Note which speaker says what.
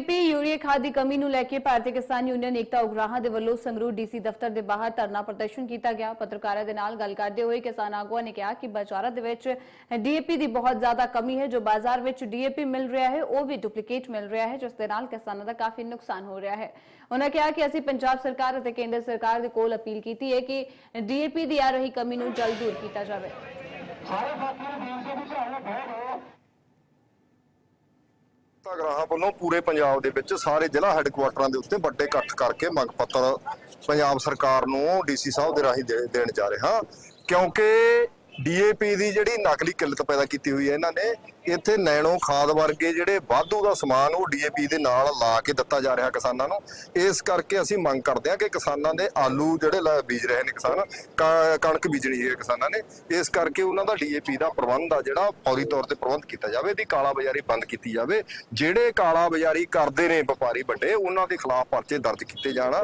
Speaker 1: DAP urea ਖਾਦ ਦੀ ਕਮੀ ਨੂੰ ਲੈ ਕੇ ਭਾਰਤੀ ਕਿਸਾਨ ਯੂਨੀਅਨ ਏਕਤਾ ਉਗਰਾਹਾਂ ਦੇ ਵੱਲੋਂ ਸੰਗਰੂਰ ਡੀਸੀ ਦਫ਼ਤਰ ਦੇ ਬਾਹਰ ਧਰਨਾ ਪ੍ਰਦਰਸ਼ਨ ਕੀਤਾ ਗਿਆ। ਪੱਤਰਕਾਰਾਂ ਦੇ ਨਾਲ ਗੱਲ ਕਰਦੇ ਹੋਏ ਕਿਸਾਨ ਆਗੂਆਂ ਨੇ ਕਿਹਾ ਕਿ ਬਾਜ਼ਾਰਾਂ ਦੇ ਵਿੱਚ ਡੀਏਪੀ ਦੀ ਬਹੁਤ ਜ਼ਿਆਦਾ ਕਮੀ ਹੈ। ਜੋ ਬਾਜ਼ਾਰ ਵਿੱਚ ਡੀਏਪੀ ਮਿਲ ਰਿਹਾ ਹੈ, ਉਹ ਵੀ ਡੁਪਲੀਕੇਟ ਮਿਲ ਰਿਹਾ ਹੈ, ਜਿਸ ਦੇ ਨਾਲ ਕਿਸਾਨਾਂ ਦਾ ਕਾਫੀ ਨੁਕਸਾਨ ਹੋ ਰਿਹਾ ਹੈ। ਉਹਨਾਂ ਕਿਹਾ ਕਿ ਅਸੀਂ ਪੰਜਾਬ ਸਰਕਾਰ ਅਤੇ ਕੇਂਦਰ ਸਰਕਾਰ ਦੇ ਕੋਲ ਅਪੀਲ ਕੀਤੀ ਹੈ ਕਿ ਡੀਏਪੀ ਦੀ ਆ ਰਹੀ ਕਮੀ ਨੂੰ ਜਲਦ ਦੂਰ ਕੀਤਾ ਜਾਵੇ।
Speaker 2: ਸਾਰੇ ਸਾਥੀਆਂ ਨੂੰ ਬੇਨਤੀ ਵੀ
Speaker 3: ਗ੍ਰਾਹਾਂ ਵੱਲੋਂ ਪੂਰੇ ਪੰਜਾਬ ਦੇ ਵਿੱਚ ਸਾਰੇ ਜ਼ਿਲ੍ਹਾ ਹੈੱਡਕੁਆਟਰਾਂ ਦੇ ਉੱਤੇ ਵੱਡੇ ਇਕੱਠ ਕਰਕੇ ਮੰਗ ਪੱਤਰ ਪੰਜਾਬ ਸਰਕਾਰ ਨੂੰ ਡੀਸੀ ਸਾਹਿਬ ਦੇ ਰਾਹੀਂ ਦੇ- ਦੇਣ ਜਾ ਰਹੇ। ਹਾਂ ਕਿਉਂਕਿ ਡੀਏਪੀ ਦੀ ਜਿਹੜੀ ਨਕਲੀ ਕਿੱਲਤ ਪੈਦਾ ਕੀਤੀ ਹੋਈ ਹੈ ਇਹਨਾਂ ਨੇ, ਇੱਥੇ ਨੈਣੋ ਖਾਦ ਵਰਗੇ ਜਿਹੜੇ ਵਾਧੂ ਦਾ ਸਮਾਨ ਉਹ ਡੀਏਪੀ ਦੇ ਨਾਲ ਲਾ ਕੇ ਦਿੱਤਾ ਜਾ ਰਿਹਾ ਕਿਸਾਨਾਂ ਨੂੰ। ਇਸ ਕਰਕੇ ਅਸੀਂ ਮੰਗ ਕਰਦੇ ਹਾਂ ਕਿ ਕਿਸਾਨਾਂ ਦੇ ਆਲੂ ਜਿਹੜੇ ਲਾ- ਬੀਜ ਰਹੇ ਨੇ ਕਿਸਾਨ, ਕ- ਕਣਕ ਬੀਜਣੀ ਹੈ ਕਿਸਾਨਾਂ ਨੇ, ਇਸ ਕਰਕੇ ਉਹਨਾਂ ਦਾ ਡੀਏਪੀ ਦਾ ਪ੍ਰਬੰਧ ਆ ਜਿਹੜਾ ਫੌਰੀ ਤੌਰ ਤੇ ਪ੍ਰਬੰਧ ਕੀਤਾ ਜਾਵੇ ਦੀ ਕਾਲਾ ਬਾਜ਼ਾਰੀ ਬੰਦ ਕੀਤੀ ਜਾਵੇ। ਜਿਹੜੇ ਕਾਲਾ ਬਾਜ਼ਾਰੀ ਕਰਦੇ ਨੇ ਵਪਾਰੀ ਵੱਡੇ, ਉਹਨਾਂ ਦੇ ਖਿਲਾਫ ਪਰਚੇ ਦਰਜ ਕੀਤੇ ਜਾਣ।